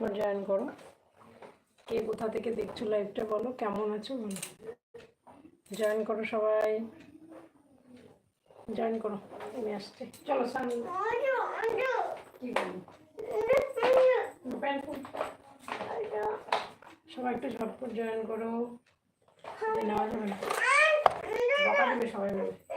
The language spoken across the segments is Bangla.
ঝটপট জয়েন করো। কে কোথা থেকে দেখছ লাইভটা বলো কেমন আছো বলো। জয়েন করো সবাই। জয়েন করো আমি আসছি। চলো সান। সবাই একটু ঝটপট জয়েন করো। নেওয়া যাবে না সবাই মিলে।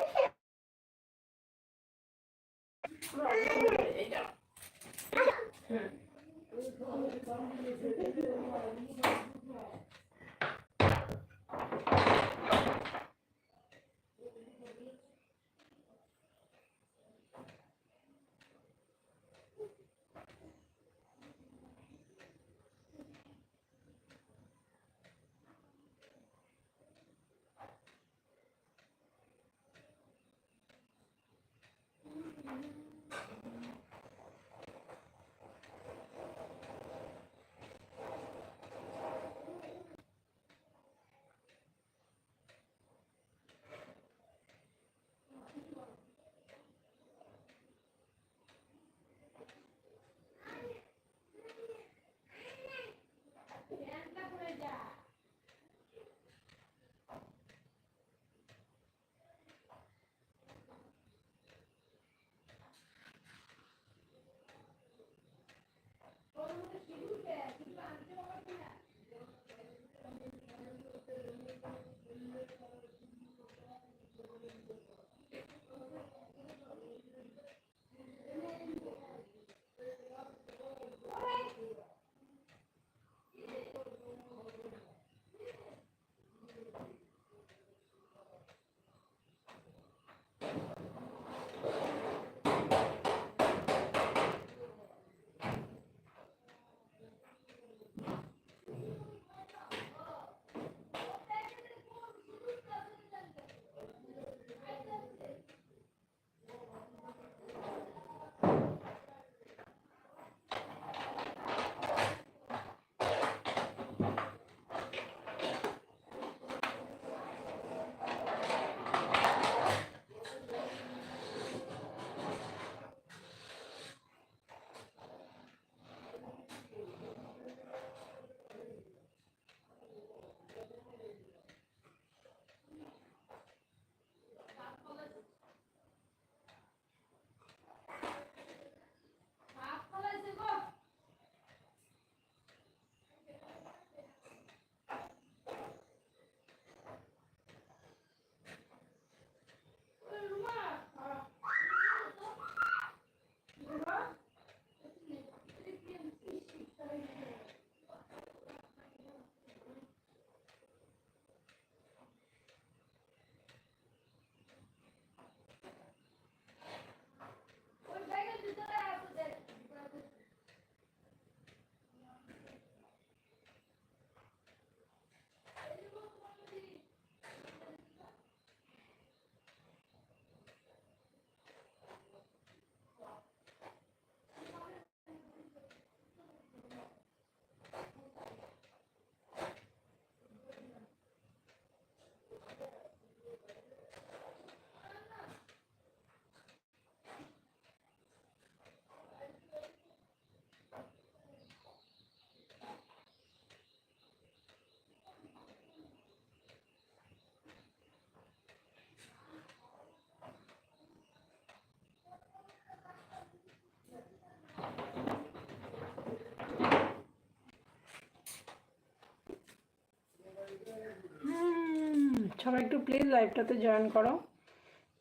সবাই একটু প্লিজ লাইভটাতে জয়েন করো।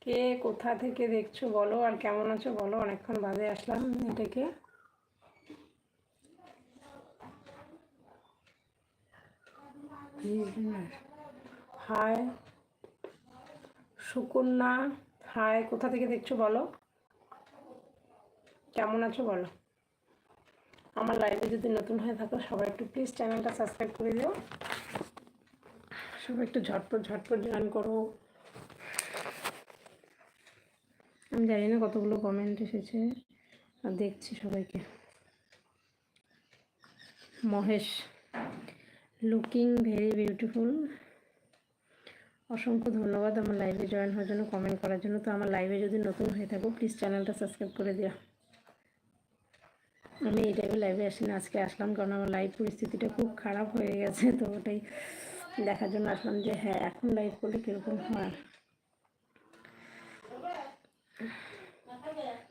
কে কোথা থেকে দেখছ বলো, আর কেমন আছো বলো, অনেকক্ষণ বাদে আসলাম এটাকে হাই সুকন্যা হাই কোথা থেকে দেখছ বলো? কেমন আছো বলো? আমার লাইভে যদি নতুন হয়ে থাকো, সবাই একটু প্লিজ চ্যানেলটা সাবস্ক্রাইব করে দিও। সবাই একটু ঝটপট ঝটপট জয়েন করো। আমি জানি না কতগুলো কমেন্ট এসেছে। আর দেখছি সবাইকে। মহেশ লুকিং ভেরি বিউটিফুল অসংখ্য ধন্যবাদ আমার লাইভে জয়েন হওয়ার জন্য কমেন্ট করার জন্য। তো আমার লাইভে যদি নতুন হয়ে থাকো প্লিজ চ্যানেলটা সাবস্ক্রাইব করে দিও। আমি এই টাইপের লাইভে আসি না আজকে আসলাম কারণ আমার লাইভ পরিস্থিতিটা খুব খারাপ হয়ে গেছে, তো ওটাই। দেখার জন্য আসলাম যে হ্যাঁ এখন লাইভ করলে কীরকম হয়?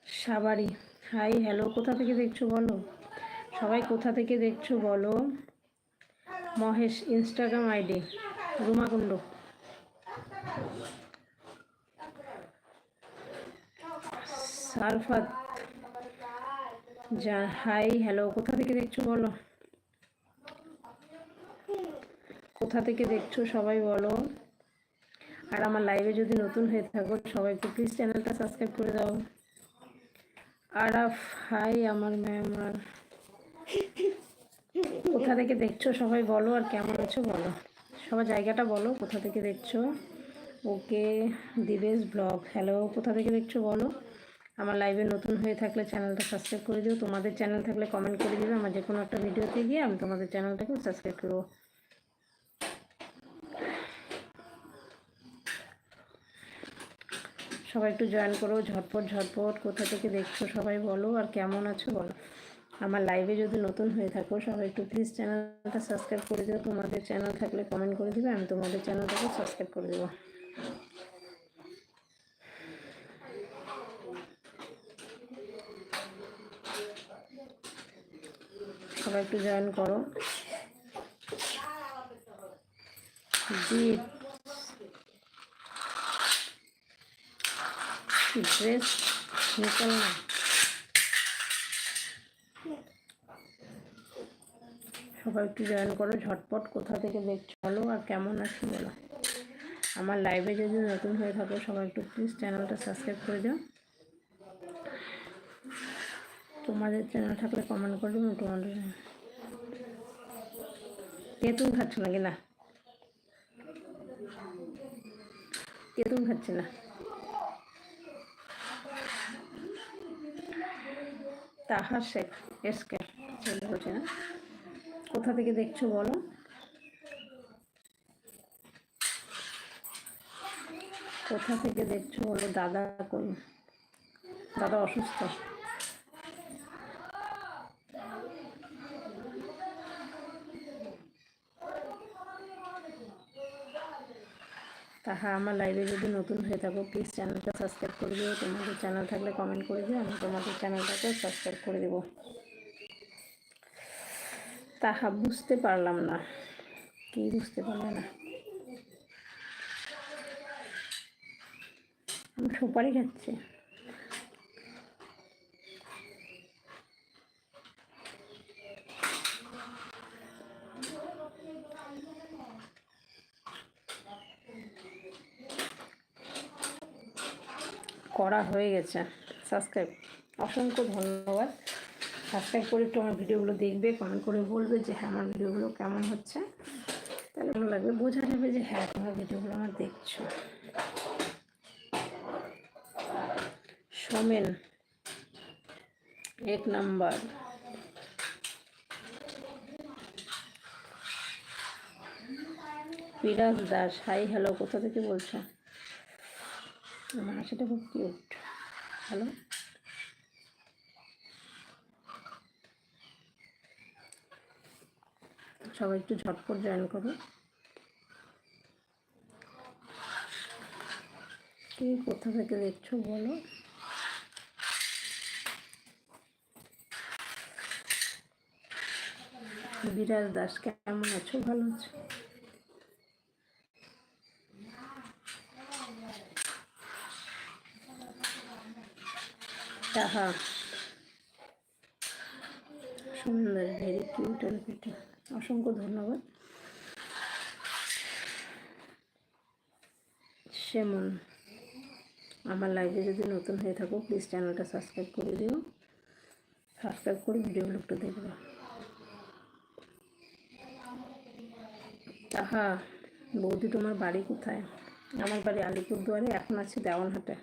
সাবারি। হাই হ্যালো কোথা থেকে দেখছ বলো? সবাই কোথা থেকে দেখছ বলো? মহেশ ইনস্টাগ্রাম আইডি রুমাকুণ্ড। সারফাত। যা হাই হ্যালো কোথা থেকে দেখছ বলো? কোথা থেকে দেখছ সবাই বলো। আর আমার লাইভে যদি নতুন হয়ে থাকো সবাই একটু প্লিজ চ্যানেলটা সাবস্ক্রাইব করে দাও। আরাফ হাই আমার ম্যাম আর কোথা থেকে দেখছ সবাই বলো, আর কেমন আছো বলো। সবার জায়গাটা বলো, কোথা থেকে দেখছ। ওকে, দিবেশ ব্লগ হ্যালো কোথা থেকে দেখছ বলো। আমার লাইভে নতুন হয়ে থাকলে চ্যানেলটা সাবস্ক্রাইব করে দিও। তোমাদের চ্যানেল থাকলে কমেন্ট করে দিবে। আমার যে কোনো একটা ভিডিওতে গিয়ে আমি তোমাদের চ্যানেলটাকে সাবস্ক্রাইব করব। সবাই একটু জয়েন করো, ঝটপট ঝটপট, কোথা থেকে দেখছ সবাই বলো আর কেমন আছো বলো। আমার লাইভে যদি নতুন হয়ে থাকো, সবাই একটু প্লিজ চ্যানেলটা সাবস্ক্রাইব করে দিও। তোমাদের চ্যানেল থাকলে কমেন্ট করে দিবে, আমি তোমাদের চ্যানেলটাকে সাবস্ক্রাইব করে দেবো। সবাই একটু জয়েন করো। জিৎ নিকল না। সবাই একটু জয়েন করো, ঝটপট কোথা থেকে দেখছ? বলো আর কেমন আছো বলো। আমার লাইভে যদি নতুন হয়ে থাকো, সবাই একটু প্লিজ চ্যানেলটা সাবস্ক্রাইব করে দাও। তোমাদের চ্যানেল থাকলে কমেন্ট করে দেবো তোমাদের তেঁতুল খাচ্ছ নাকি? না। তেঁতুল খাচ্ছে না? তাহা শেখ। এসকে হচ্ছে না। কোথা থেকে দেখছ বলো? কোথা থেকে দেখছ বলো? দাদা কোন দাদা অসুস্থ। তাহা আমার লাইভে যদি নতুন হয়ে থাকো প্লিজ চ্যানেলটা সাবস্ক্রাইব করে দিও। তোমাদের চ্যানেল থাকলে কমেন্ট করে দিও, আমি তোমাদের চ্যানেলটাকে সাবস্ক্রাইব করে দেবো। তাহা বুঝতে পারলাম না। কি বুঝতে পারলে না? আমি সুপারি খাচ্ছি। করা হয়ে গেছে। সাবস্ক্রাইব অসংখ্য ধন্যবাদ। সাবস্ক্রাইব করে একটু আমার ভিডিওগুলো দেখবে, কমেন্ট করে বলবে যে হ্যাঁ আমার ভিডিওগুলো কেমন হচ্ছে? তাহলে ভালো লাগবে। বোঝা যাবে যে হ্যাঁ তোমার ভিডিওগুলো আমার দেখছ। সোমেন, এক নাম্বার। বিরাজ দাস, হাই, হ্যালো, কোথা থেকে বলছো? আমার সেটা খুব কিউট হ্যালো সবাই একটু ঝটপট জয়েন করো। কে কোথা থেকে দেখছ বলো? বিরাজ দাস, কেমন আছো? ভালো আছো? তাহা সুন্দর ভেরি কিউট অ্যান্ড পিটি অসংখ্য ধন্যবাদ। সেমন আমার লাইভে যদি নতুন হয়ে থাকো প্লিজ চ্যানেলটা সাবস্ক্রাইব করে দিও। সাবস্ক্রাইব করে ভিডিওগুলো একটু দেখবে তাহা বৌদি তোমার বাড়ি কোথায়? আমার বাড়ি আলিপুরদুয়ারে, এখন আছে দেওয়ানহাটে।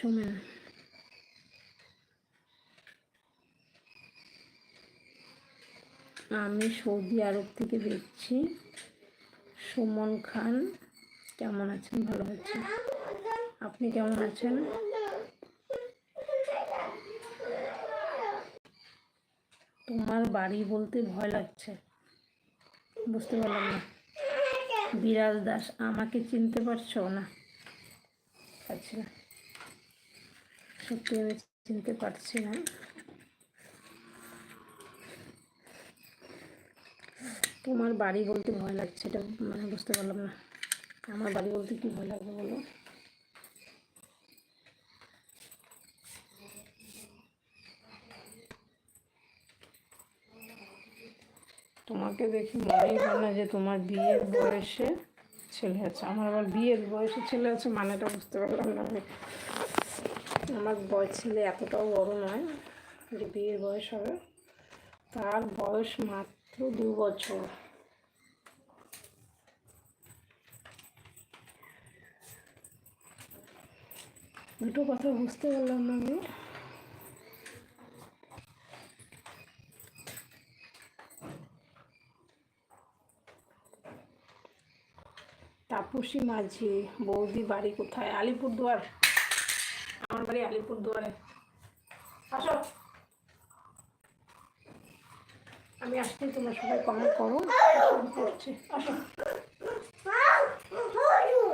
সোমেন আমি সৌদি আরব থেকে দেখছি সুমন খান, কেমন আছেন? ভালো আছেন? আপনি কেমন আছেন? তোমার বাড়ি বলতে ভয় লাগছে। বুঝতে পারলাম না। বিরাজ দাস, আমাকে চিনতে পারছ না? না সত্যি আমি চিনতে পারছি না। তোমার বাড়ি বলতে ভয় লাগছে, এটা মানে বুঝতে পারলাম না। আমার বাড়ি বলতে কি ভয় লাগবে বলো? তোমাকে দেখে মনেই হয় না যে তোমার বিয়ের বয়সে ছেলে আছে। আমার আবার বিয়ের বয়সে ছেলে আছে মানেটা বুঝতে পারলাম না আমি। আমার বয়স ছেলে এতটাও বড় নয় যে বিয়ের বয়স হবে। তার বয়স মাত্র দু বছর। দুটো কথা বুঝতে পারলাম না আমি। তাপসী মাঝি, বৌদি বাড়ি কোথায়? আলিপুরদুয়ার। বাড়ি আলিপুরদুয়ারে আসো। আমি আসছি তোমরা সবাই কমেন্ট করো। করছি। আসো।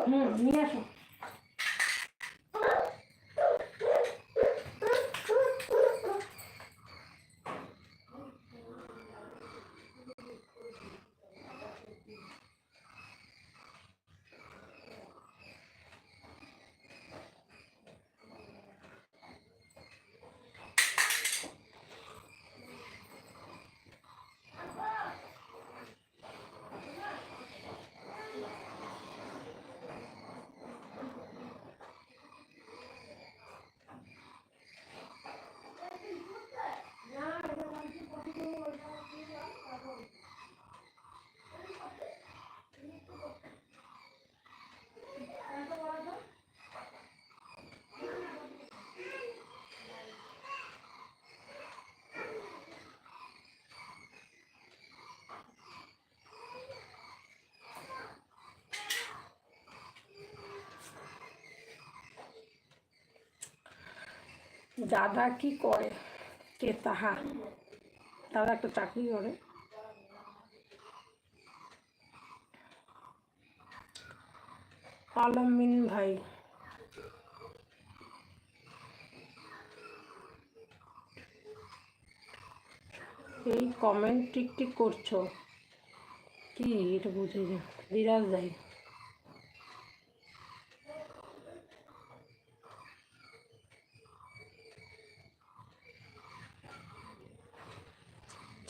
হুম নিয়ে আসো। দাদা কি করে? কে তাহা? দাদা একটা চাকরি করে। আলমিন ভাই। এই কমেন্ট টিক টিক করছ? কি এটা বুঝে যে বিরাজ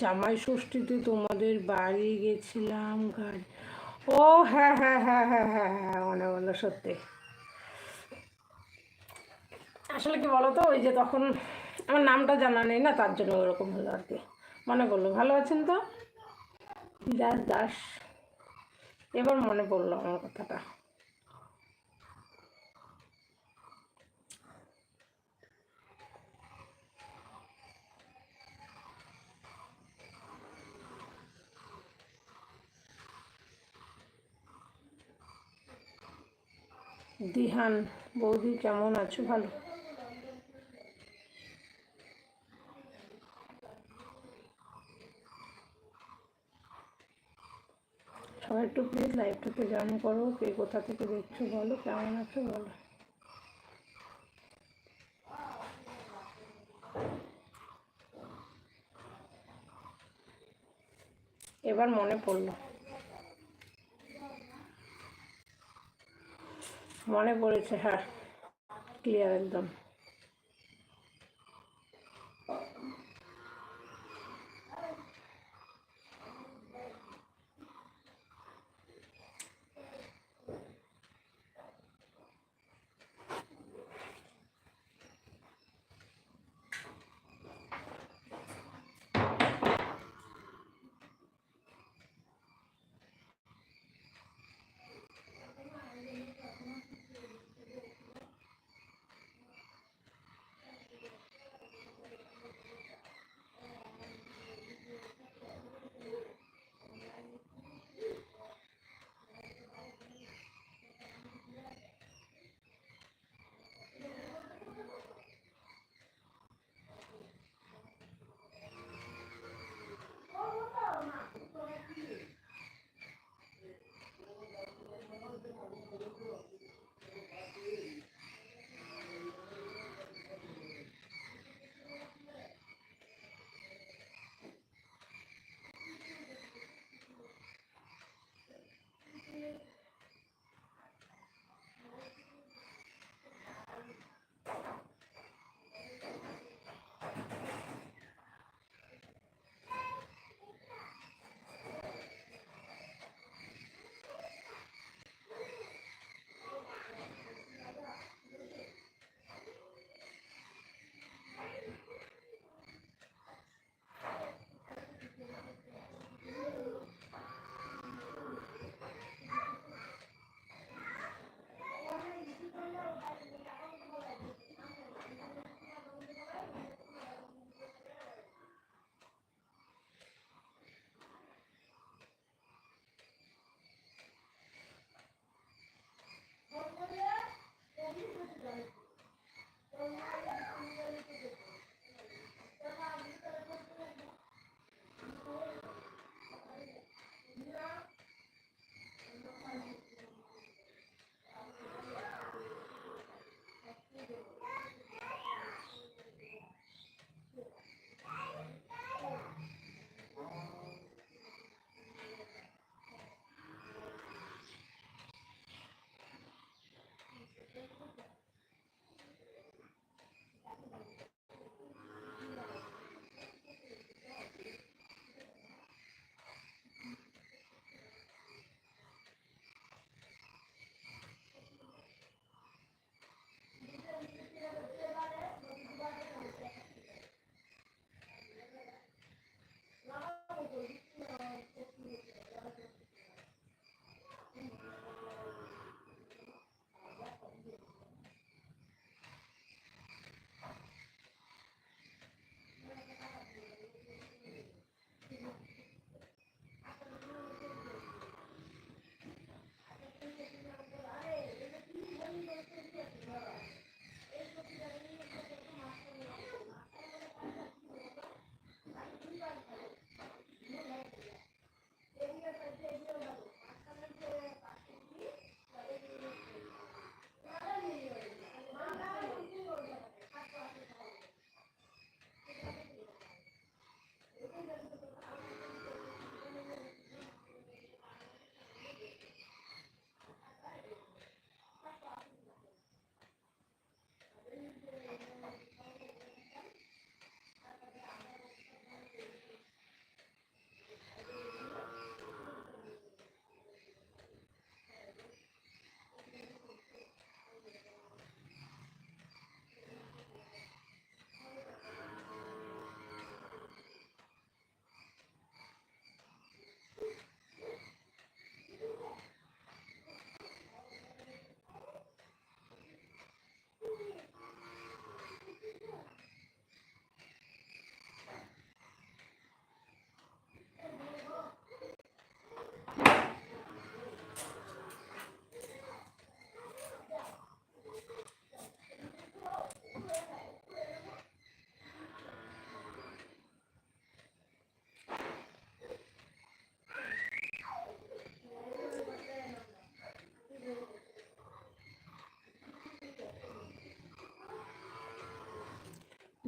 জামাই ষষ্ঠীতে তোমাদের বাড়ি গেছিলাম গাড়ি ও হ্যাঁ হ্যাঁ হ্যাঁ হ্যাঁ হ্যাঁ হ্যাঁ মনে বলল সত্যি। আসলে কি বলতো, ওই যে তখন আমার নামটা জানা নেই না, তার জন্য ওরকম হলো আর কি। মনে করল ভালো আছেন তো? দাস দাস। এবার মনে পড়ল আমার কথাটা। দিহান, বৌদি কেমন আছো? ভালো। সবাই একটু প্লিজ লাইভটাতে জয়েন করো। কে কোথা থেকে দেখছ বলো? কেমন আছো বলো? এবার মনে পড়ল। মনে পড়েছে হ্যাঁ ক্লিয়ার একদম।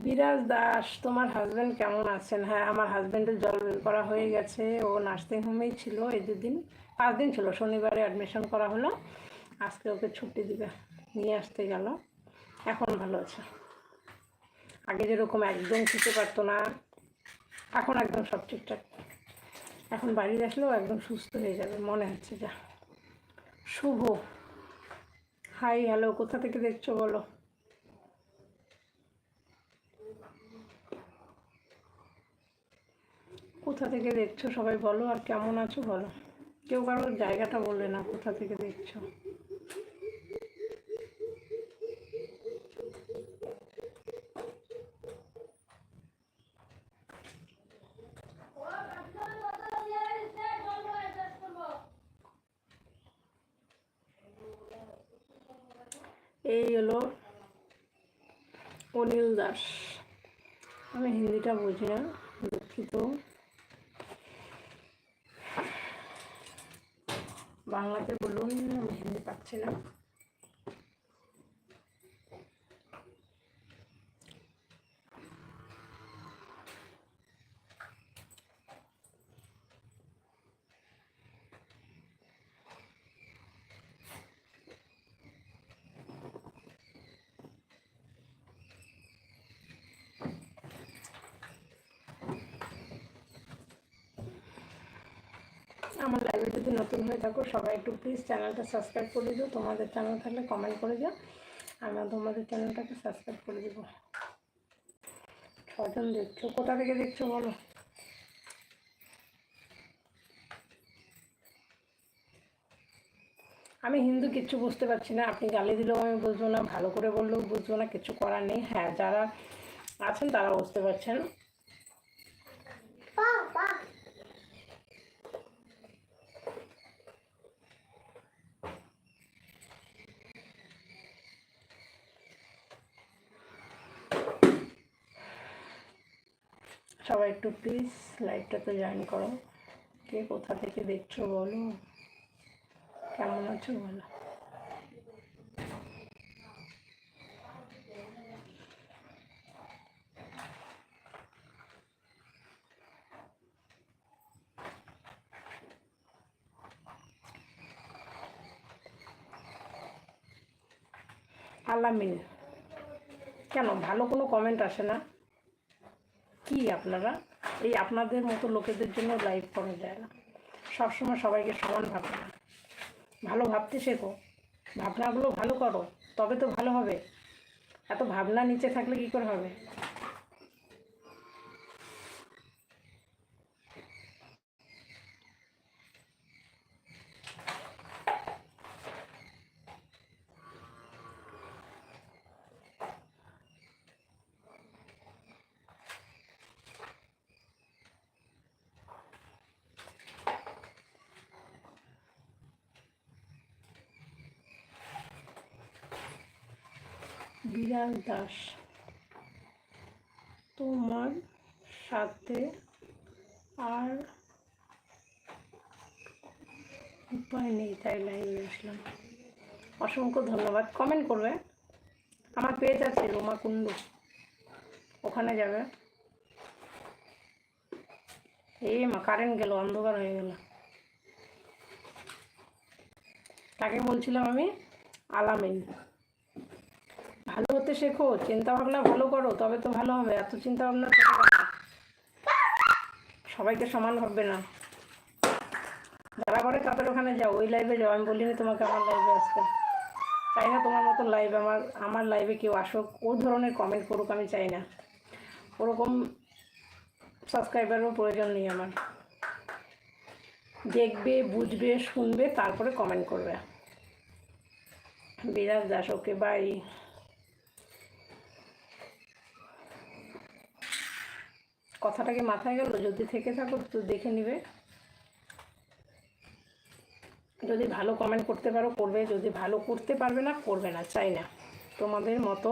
বিরাজ দাস, তোমার হাজবেন্ড কেমন আছেন? হ্যাঁ আমার হাজবেন্ডের জল বের করা হয়ে গেছে। ও নার্সিং হোমেই ছিল এই দুদিন। পাঁচ দিন ছিল, শনিবারে অ্যাডমিশন করা হলো। আজকে ওকে ছুটি দিবে, নিয়ে আসতে গেল। এখন ভালো আছে। আগে যেরকম একদম খেতে পারতো না, এখন একদম সব ঠিকঠাক। এখন বাড়ি আসলেও একদম সুস্থ হয়ে যাবে, মনে হচ্ছে যা। শুভ। হাই হ্যালো কোথা থেকে দেখছ বলো? কোথা থেকে দেখছ? সবাই বলো আর কেমন আছো বলো। কেউ কারোর জায়গাটা বললে না কোথা থেকে দেখছ। এই হলো অনিল দাস। আমি হিন্দিটা বুঝি না, দুঃখিত। বাংলাতে বলুন আমি হিন্দি পাচ্ছি না। আমার লাইভে যদি নতুন হয়ে থাকো, সবাই একটু প্লিজ চ্যানেলটা সাবস্ক্রাইব করে দিও। তোমাদের চ্যানেল থাকলে কমেন্ট করে দিও। আমি তোমাদের চ্যানেলটাকে সাবস্ক্রাইব করে দেবো। ছজন দেখছ। কোথা থেকে দেখছ বলো? আমি হিন্দু, কিচ্ছু বুঝতে পারছি না। আপনি গালি দিলেও আমি বুঝব না, ভালো করে বললেও বুঝব না, কিছু করার নেই। হ্যাঁ যারা আছেন তারা বুঝতে পারছেন। সবাই একটু প্লিজ লাইভটাতে জয়েন করো। কে কোথা থেকে দেখছ বলো? কেমন আছো বলো? আলামিন কেন, ভালো কোনো কমেন্ট আসে না? কি আপনারা? এই আপনাদের মতো লোকেদের জন্য লাইভ করা যায় না। সবসময় সবাইকে সমান ভাবে না ভালো ভাবতে শেখো। ভাবনাগুলো ভালো করো। তবে তো ভালো হবে। এত ভাবনা নিচে থাকলে কি করে হবে? বিরাজ দাস। তোমার সাথে আর উপায় নেই, তাই লাইভে আসলাম। অসংখ্য ধন্যবাদ। কমেন্ট করবে। আমার পেজ আছে, রোমা কুণ্ডু। ওখানে যাবে। এই মা কারেন্ট গেল, অন্ধকার হয়ে গেল। তাকে বলছিলাম আমি, আলামিন। ভালো হতে শেখো চিন্তা ভাবনা ভালো করো, তবে তো ভালো হবে, এত চিন্তা ভাবনা সবাইকে সমান ভাববে না। যারা করে কাপের ওখানে যাও, ওই লাইভে যাও, আমি বলিনি তোমাকে আমার লাইভে আসতে চাই না তোমার মতো লাইভ আমার আমার লাইভে কেউ আসুক, ও ধরনের কমেন্ট করুক, আমি চাই না। ওরকম সাবস্ক্রাইবারও প্রয়োজন নেই আমার। দেখবে, বুঝবে, শুনবে, তারপরে কমেন্ট করবে। বিরাজ দাস ওকে বাই কথাটাকে মাথায় গেল, যদি থেকে থাকো তো দেখে নিবে। যদি ভালো কমেন্ট করতে পারো, করবে। যদি ভালো করতে পারবে না, করবে না, চাই না। তোমাদের মতো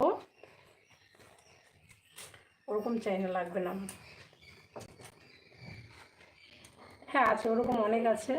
ওরকম চাই না, লাগবে না। হ্যাঁ আছে, ওরকম অনেক আছে।